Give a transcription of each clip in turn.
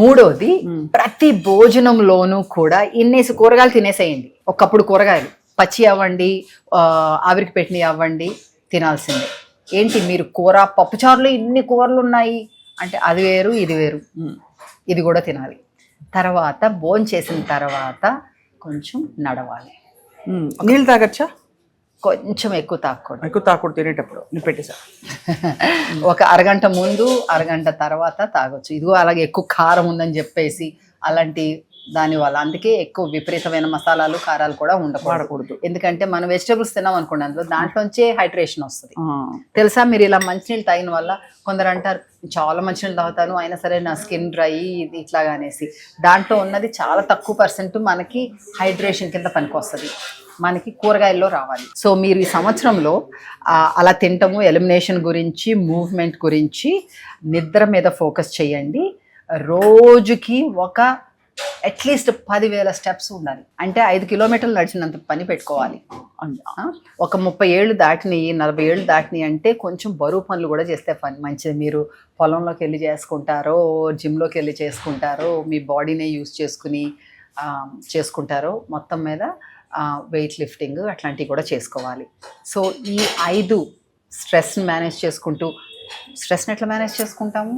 మూడోది ప్రతి భోజనంలోనూ కూడా ఇన్నేసి కూరగాయలు తినేసేయండి. ఒకప్పుడు కూరగాయలు. పచ్చి అవ్వండి ఆవిరికి పెట్టినవి అవ్వండి తినాల్సిందే. ఏంటి మీరు కూర పప్పుచారులో ఇన్ని కూరలు ఉన్నాయి అంటే అది వేరు ఇది వేరు. ఇది కూడా తినాలి. తర్వాత భోజనం చేసిన తర్వాత కొంచెం నడవాలి. నీళ్ళు తాగచ్చా? కొంచెం ఎక్కువ తాకూడదు ఎక్కువ తాకూడదు తినేటప్పుడు. నేను పెట్టేసా. ఒక అరగంట ముందు అరగంట తర్వాత తాగొచ్చు. ఇదిగో అలాగే ఎక్కువ కారం ఉందని చెప్పేసి అలాంటి దాని వల్ల. అందుకే ఎక్కువ విపరీతమైన మసాలాలు కారాలు కూడా ఉండకూడదు. ఎందుకంటే మనం వెజిటబుల్స్ తిన్నాం అనుకోండి అందులో దాంట్లోంచే హైడ్రేషన్ వస్తుంది. తెలుసా మీరు ఇలా మంచినీళ్ళు తాగిన వల్ల కొందరు అంటారు చాలా మంచినీళ్ళు తాగుతాను అయినా సరే నా స్కిన్ డ్రై ఇది ఇట్లాగా అనేసి. దాంట్లో ఉన్నది చాలా తక్కువ పర్సెంట్ మనకి హైడ్రేషన్ కింద పనికొస్తుంది. మనకి కూరగాయల్లో రావాలి. సో మీరు ఈ సంవత్సరంలో అలా తింటము ఎలిమినేషన్ గురించి మూవ్మెంట్ గురించి నిద్ర మీద ఫోకస్ చేయండి. రోజుకి ఒక అట్లీస్ట్ పదివేల స్టెప్స్ ఉండాలి. అంటే ఐదు కిలోమీటర్లు నడిచినంత పని పెట్టుకోవాలి. ఒక ముప్పై ఏళ్ళు దాటినాయి నలభై ఏళ్ళు దాటినాయి అంటే కొంచెం బరువు పనులు కూడా చేస్తే పని. మంచిది. మీరు పొలంలోకి వెళ్ళి చేసుకుంటారో జిమ్లోకి వెళ్ళి చేసుకుంటారో మీ బాడీనే యూస్ చేసుకుని చేసుకుంటారో మొత్తం మీద వెయిట్ లిఫ్టింగ్ అట్లాంటివి కూడా చేసుకోవాలి. సో ఈ ఐదు స్ట్రెస్ని మేనేజ్ చేసుకుంటూ స్ట్రెస్ని ఎట్లా మేనేజ్ చేసుకుంటాము?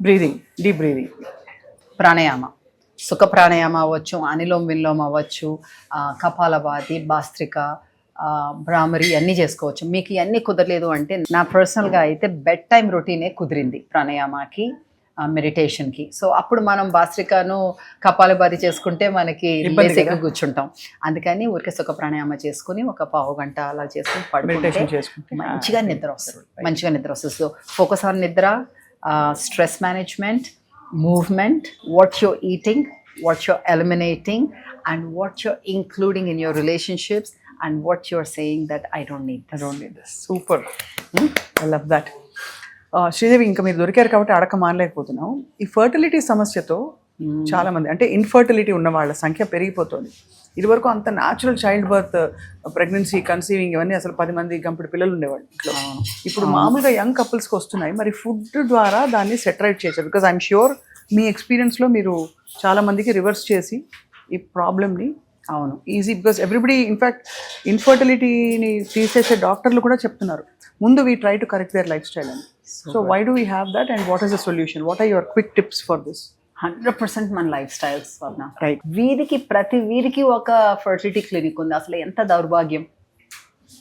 Breathing deep breathing pranayama. Sukha pranayama అవ్వచ్చు అనిలోం విలోం అవ్వచ్చు ఆ, కపాలభాతి బాస్త్రిక భ్రామరి అన్నీ చేసుకోవచ్చు. మీకు ఇవన్నీ కుదరలేదు అంటే నా పర్సనల్గా అయితే బెడ్ టైం రొటీనే కుదిరింది ప్రాణాయామకి. మెడిటేషన్కి సో అప్పుడు మనం బాస్త్రికను కపాలభాతి చేసుకుంటే మనకి లేసేగా కూర్చుంటాం. అందుకని ఊరికే సుఖ ప్రాణాయామ చేసుకుని ఒక పావు గంట అలా చేసుకుని పడుకుంటే మంచిగా నిద్ర వస్తుంది. మంచిగా నిద్ర వస్తుంది. సో ఫోకస్ ఆన్ నిద్ర stress management movement what you're eating what you're eliminating and what you're including in your relationships and what you're saying that I don't need I don't need this super I love that Sridevi ఇంకా మీరు దొరికారు కాబట్టి అడక మానలేకపోతున్నాం ఈ fertility సమస్యతో చాలా మంది అంటే ఇన్ఫర్టిలిటీ ఉన్న వాళ్ళ సంఖ్య పెరిగిపోతుంది. ఇదివరకు అంత natural child birth pregnancy conceiving ఇవన్నీ అసలు పది మంది గంపుడు పిల్లలు ఉండేవాళ్ళు ఇంట్లో. ఇప్పుడు మామూలుగా యంగ్ కపుల్స్కి వస్తున్నాయి. మరి ఫుడ్ ద్వారా దాన్ని సెటరేట్ చేశారు. బికాజ్ ఐఎమ్ ష్యూర్ మీ ఎక్స్పీరియన్స్లో మీరు చాలా మందికి రివర్స్ చేసి ఈ ప్రాబ్లమ్ని అవును. Easy because everybody in fact ఇన్ఫర్టిలిటీని తీసేసే డాక్టర్లు కూడా చెప్తున్నారు. ముందు we try to correct their lifestyle అని. So why do we have that and what is the solution what are your quick tips for this hundred percent మన life styles వల్ల right వీధికి ప్రతి వీధికి ఒక ఫర్టిలిటీ క్లినిక్ ఉంది. అసలు ఎంత దౌర్భాగ్యం.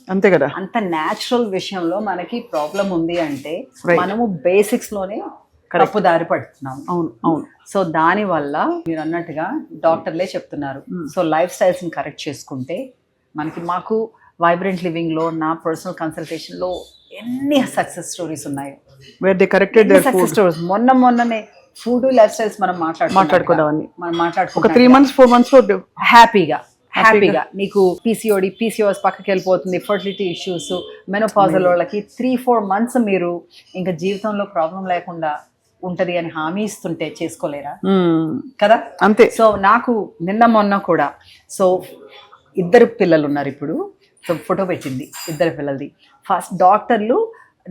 అంతే కదా. అంత న్యాచురల్ విషయంలో మనకి ప్రాబ్లం ఉంది అంటే. మనము బేసిక్స్లోనే తప్పు దారి పడుతున్నాం అవును అవును. సో దాని వల్ల మీరు అన్నట్టుగా డాక్టర్లే చెప్తున్నారు. సో లైఫ్ స్టైల్స్ని కరెక్ట్ చేసుకుంటే మనకి మాకు వైబ్రెంట్ లివింగ్లో నా పర్సనల్ కన్సల్టేషన్లో ఎన్ని సక్సెస్ స్టోరీస్ ఉన్నాయి. Where they corrected their success stories మొన్న మొన్ననే ఫుడ్ లైఫ్ స్టైల్స్ మనం మాట్లాడుకోవడాన్ని మనం ఒక మాట్లాడుకుంటాం త్రీ మంత్స్ ఫోర్ మంత్స్ హ్యాపీగా హ్యాపీగా నీకు పీసీఓడి పీసీఓఎస్ పక్కకి వెళ్ళిపోతుంది ఫర్టిలిటీ ఇష్యూస్ మెనోపాజల్ వాళ్ళకి త్రీ ఫోర్ మంత్స్ మీరు ఇంకా జీవితంలో ప్రాబ్లం లేకుండా ఉంటది అని హామీ ఇస్తుంటే చేసుకోలేరా? కదా? అంతే. సో నాకు నిన్న మొన్న కూడా సో ఇద్దరు పిల్లలు ఉన్నారు ఇప్పుడు. ఫోటో పెట్టింది ఇద్దరు పిల్లలది. ఫస్ట్ డాక్టర్లు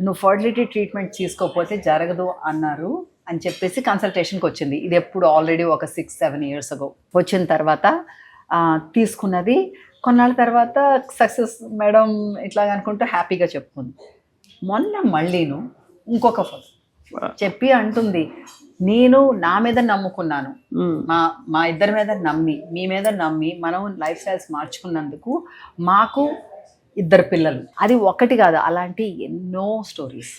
నువ్వు ఫర్టిలిటీ ట్రీట్మెంట్ తీసుకోకపోతే జరగదు అన్నారు అని చెప్పేసి కన్సల్టేషన్కి వచ్చింది. ఇది ఎప్పుడు ఆల్రెడీ ఒక సిక్స్ సెవెన్ ఇయర్స్ అగో వచ్చిన తర్వాత తీసుకున్నది. కొన్నాళ్ళ తర్వాత సక్సెస్ మేడం ఇట్లా అనుకుంటూ హ్యాపీగా చెప్పుకుంది మొన్న మళ్ళీను ఇంకొక ఫోటో చెప్పి అంటుంది నేను నా మీద నమ్ముకున్నాను. మా మా ఇద్దరి మీద నమ్మి మీ మీద నమ్మి మనం లైఫ్ స్టైల్స్ మార్చుకున్నందుకు మాకు ఇద్దరు పిల్లలు. అది ఒకటి కాదు అలాంటి ఎన్నో స్టోరీస్.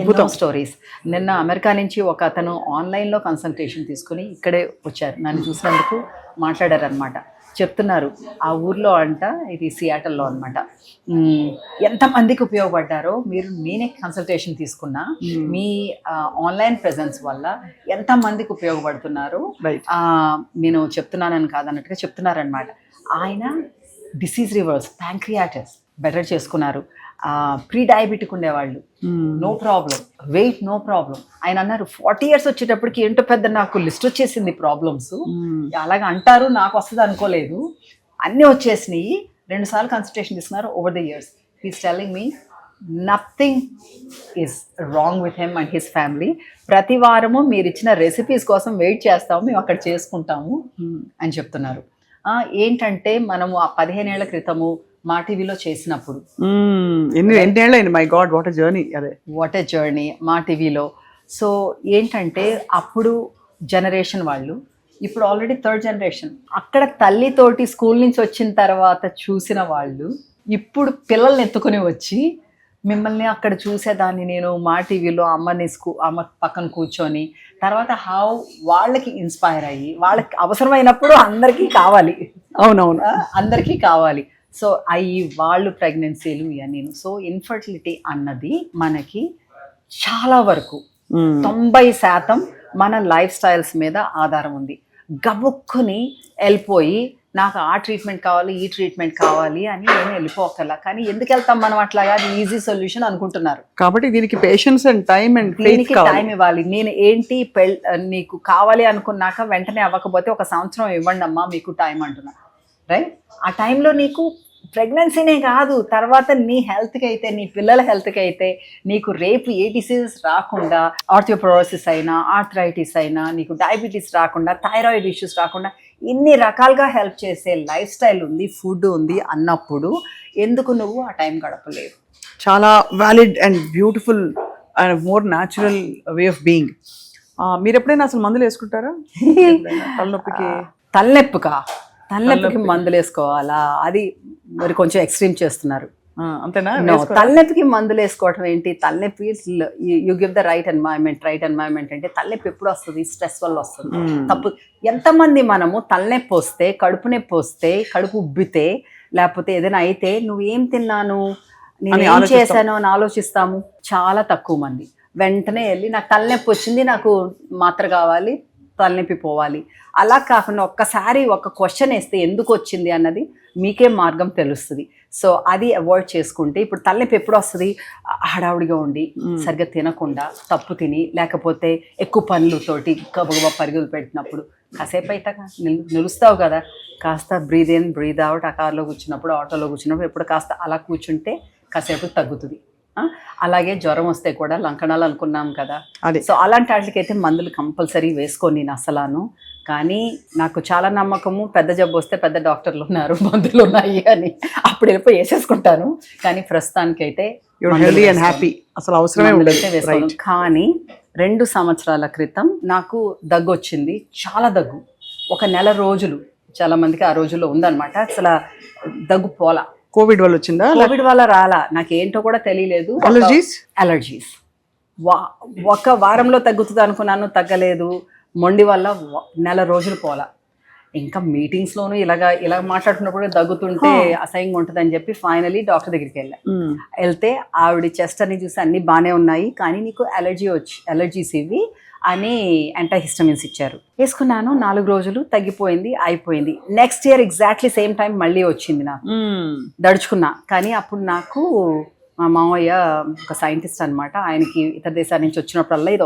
ఎన్నో స్టోరీస్. నిన్న అమెరికా నుంచి ఒక అతను ఆన్లైన్లో కన్సల్టేషన్ తీసుకుని ఇక్కడే వచ్చారు. నన్ను చూసినందుకు మాట్లాడారు అనమాట చెప్తున్నారు. ఆ ఊర్లో అంట ఇది సియాటల్లో అనమాట ఎంతమందికి ఉపయోగపడ్డారో మీరు నేనే కన్సల్టేషన్ తీసుకున్నా. మీ ఆన్లైన్ ప్రెజెన్స్ వల్ల ఎంతమందికి ఉపయోగపడుతున్నారు? నేను చెప్తున్నానని కాదన్నట్టుగా చెప్తున్నారనమాట ఆయన డిసీజ్ రివర్స్ ప్యాంక్రియాటిస్ బెటర్ చేసుకున్నారు. ప్రీ డయాబెటిక్ ఉండేవాళ్ళు. No problem weight no problem ఆయన అన్నారు ఫార్టీ ఇయర్స్ వచ్చేటప్పటికి ఏంటో పెద్ద నాకు లిస్ట్ వచ్చేసింది ప్రాబ్లమ్స్ అలాగ అంటారు నాకు వస్తుంది అనుకోలేదు. అన్నీ వచ్చేసినాయి. రెండు సార్లు కన్సల్టేషన్ తీసుకున్నారు over the years he's telling me nothing is wrong with him and his family ప్రతి వారము మీరు ఇచ్చిన రెసిపీస్ కోసం వెయిట్ చేస్తాము మేము అక్కడ చేసుకుంటాము అని చెప్తున్నారు. ఏంటంటే మనము ఆ పదిహేనేళ్ళ క్రితము మా టీవీలో చేసినప్పుడు. ఎన్ని మై గాడ్ వాట్ జర్నీ అదే. వాట్ ఎ జర్నీ మా టీవీలో. సో ఏంటంటే అప్పుడు జనరేషన్ వాళ్ళు ఇప్పుడు ఆల్రెడీ థర్డ్ జనరేషన్ అక్కడ తల్లితోటి స్కూల్ నుంచి వచ్చిన తర్వాత చూసిన వాళ్ళు ఇప్పుడు పిల్లల్ని ఎత్తుకుని వచ్చి మిమ్మల్ని అక్కడ చూసేదాన్ని నేను మా టీవీలో అమ్మని స్కూ అమ్మ పక్కన కూర్చొని తర్వాత హౌ వాళ్ళకి ఇన్స్పైర్ అయ్యి వాళ్ళకి అవసరమైనప్పుడు అందరికీ కావాలి. అవునవును. అందరికీ కావాలి. సో అవి వాళ్ళు ప్రెగ్నెన్సీలు ఇవన్నీ సో ఇన్ఫర్టిలిటీ అన్నది మనకి చాలా వరకు. తొంభై శాతం మన లైఫ్ స్టైల్స్ మీద ఆధారం ఉంది. గబుక్కుని వెళ్ళిపోయి నాకు ఆ ట్రీట్మెంట్ కావాలి ఈ ట్రీట్మెంట్ కావాలి అని ఏమి వెళ్ళిపోకల్లా కానీ ఎందుకు వెళ్తాం మనం అట్లాగా అది ఈజీ సొల్యూషన్ అనుకుంటున్నారు. కాబట్టి దీనికి పేషెన్స్ అండ్ టైం అండ్ దీనికి టైం ఇవ్వాలి. నేను ఏంటి పెళ్ నీకు కావాలి అనుకున్నాక వెంటనే అవ్వకపోతే ఒక సంవత్సరం ఇవ్వండి అమ్మా మీకు టైం అంటున్నా. రైట్? ఆ టైంలో నీకు ప్రెగ్నెన్సీనే కాదు తర్వాత నీ హెల్త్కి అయితే నీ పిల్లల హెల్త్కి అయితే నీకు రేపు ఏ డిసీజెస్ రాకుండా ఆర్థియోప్రోసిస్ అయినా ఆర్థరైటిస్ అయినా నీకు డయాబెటీస్ రాకుండా థైరాయిడ్ ఇష్యూస్ రాకుండా ఇన్ని రకాలుగా హెల్ప్ చేసే లైఫ్ స్టైల్ ఉంది ఫుడ్ ఉంది అన్నప్పుడు ఎందుకు నువ్వు ఆ టైం గడపలేవు? చాలా valid and beautiful and more natural way of being. మీరు ఎప్పుడైనా అసలు మందులు వేసుకుంటారా? తలనొప్పికి? తలనొప్పికా? తలనొప్పికి మందులు వేసుకోవాలా అది మరి కొంచెం ఎక్స్ట్రీమ్ చేస్తున్నారు. అంతేనా? తలనొప్పికి మందులు వేసుకోవటం ఏంటి? తలనొప్పి you give the right environment right environment అంటే తలనొప్పి ఎప్పుడు వస్తుంది? స్ట్రెస్ వల్ల వస్తుంది. మ్మ్. తప్పు ఎంతమంది మనము తలనొప్పి వస్తే కడుపు నొప్పి వస్తే కడుపు ఉబ్బితే లేకపోతే ఏదైనా అయితే నువ్వు ఏం తిన్నాను? నేను ఏం. చేశాను అని ఆలోచిస్తాము? చాలా తక్కువ మంది. వెంటనే వెళ్ళి నాకు తలనొప్పి వచ్చింది నాకు మాత్ర కావాలి. తలనొప్పి పోవాలి. అలా కాకుండా ఒక్కసారి ఒక క్వశ్చన్ వేస్తే ఎందుకు వచ్చింది అన్నది మీకే మార్గం తెలుస్తుంది. సో అది అవాయిడ్ చేసుకుంటే ఇప్పుడు తలనొప్పి ఎప్పుడు వస్తుంది? హడావుడిగా ఉండి సరిగ్గా తినకుండా తప్పు తిని లేకపోతే ఎక్కువ పనులతోటి గబగబా పరుగులు పెట్టినప్పుడు కాసేపు అయితే నిలు నిలుస్తావు కదా. కాస్త బ్రీద్ ఇన్ బ్రీద్ అవుట్ ఆ కార్లో కూర్చున్నప్పుడు ఆటోలో కూర్చున్నప్పుడు ఎప్పుడు కాస్త అలా కూర్చుంటే కాసేపు తగ్గుతుంది? అలాగే జ్వరం వస్తే కూడా లంకణాలు అనుకున్నాం కదా. అదే. సో అలాంటి వాటికైతే మందులు కంపల్సరీ వేసుకొని నేను అసలాను కానీ నాకు చాలా నమ్మకము పెద్ద జబ్బు వస్తే పెద్ద డాక్టర్లు ఉన్నారు మందులు ఉన్నాయి అని. అప్పుడు వెళ్ళిపోయి వేసేసుకుంటాను. కానీ అండ్ వేసుకోను. హ్యాపీ అసలు అవసరమే అయితే వేసుకోను. కానీ రెండు సంవత్సరాల క్రితం నాకు దగ్గు వచ్చింది. చాలా దగ్గు. ఒక నెల రోజులు. చాలా మందికి ఆ రోజుల్లో ఉందన్నమాట. అసలు దగ్గు పోలా. కోవిడ్ వల్ల వచ్చిందా? కోవిడ్ వల్ల రాలా. నాకు ఏంటో కూడా తెలియలేదు. అలర్జీస్ అలర్జీస్ వా ఒక వారంలో తగ్గుతుంది అనుకున్నాను తగ్గలేదు. మొండి వల్ల నెల రోజులు పోలా. ఇంకా మీటింగ్స్లోనూ ఇలాగా ఇలా మాట్లాడుతున్నప్పుడు దగ్గుతుంటే అసహ్యంగా ఉంటుందని చెప్పి ఫైనలీ డాక్టర్ దగ్గరికి వెళ్ళా. వెళ్తే ఆవిడ చెస్ట్ అని చూసి అన్ని బాగానే ఉన్నాయి కానీ నీకు అలర్జీ వచ్చి అలర్జీస్ ఇవి అని యాంటాహిస్టమిన్స్ ఇచ్చారు. వేసుకున్నాను నాలుగు రోజులు తగ్గిపోయింది అయిపోయింది. Next year exactly same time మళ్ళీ వచ్చింది నాకు. దడుచుకున్నా. కానీ అప్పుడు నాకు మా మామయ్య ఒక సైంటిస్ట్ అన్నమాట ఆయనకి ఇతర దేశాల నుంచి వచ్చినప్పుడల్లా ఇది